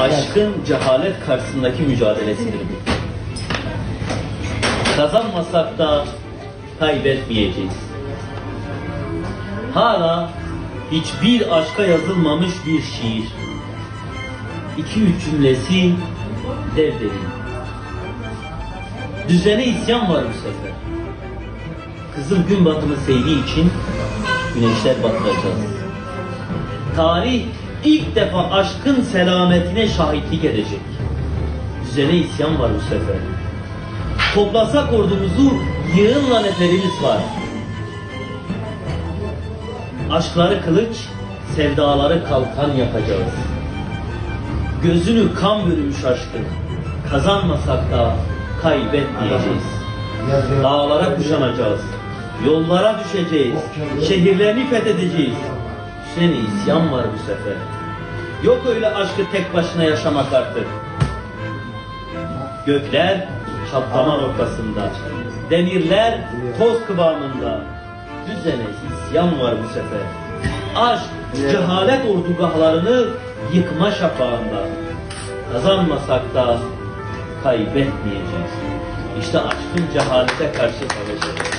Aşkın cehalet karşısındaki mücadelesidir bu. Kazanmasak da kaybetmeyeceğiz. Hala hiçbir aşka yazılmamış bir şiir. İki üç cümlesi dev derin. Düzene isyan var bu sefer. Kızıl gün batımı sevdiği için güneşler batıracağız. Tarih ilk defa aşkın selametine şahitlik edecek. Düzene isyan var bu sefer. Toplasak ordumuzu yığınla neferimiz var. Aşkları kılıç, sevdaları kalkan yapacağız. Gözünü kan bürümüş aşkın. Kazanmasak da kaybetmeyeceğiz. Dağlara kuşanacağız. Yollara düşeceğiz. Şehirlerini fethedeceğiz. Hüsnü isyan var bu sefer. Yok öyle aşkı tek başına yaşamak artık. Gökler çatlama noktasında. Demirler toz kıvamında. Düzene isyan var bu sefer. Aşk cehalet ordugahlarını yıkma şafağında. Kazanmasak da kaybetmeyeceğiz. İşte aşkın cehalete karşı savaşı.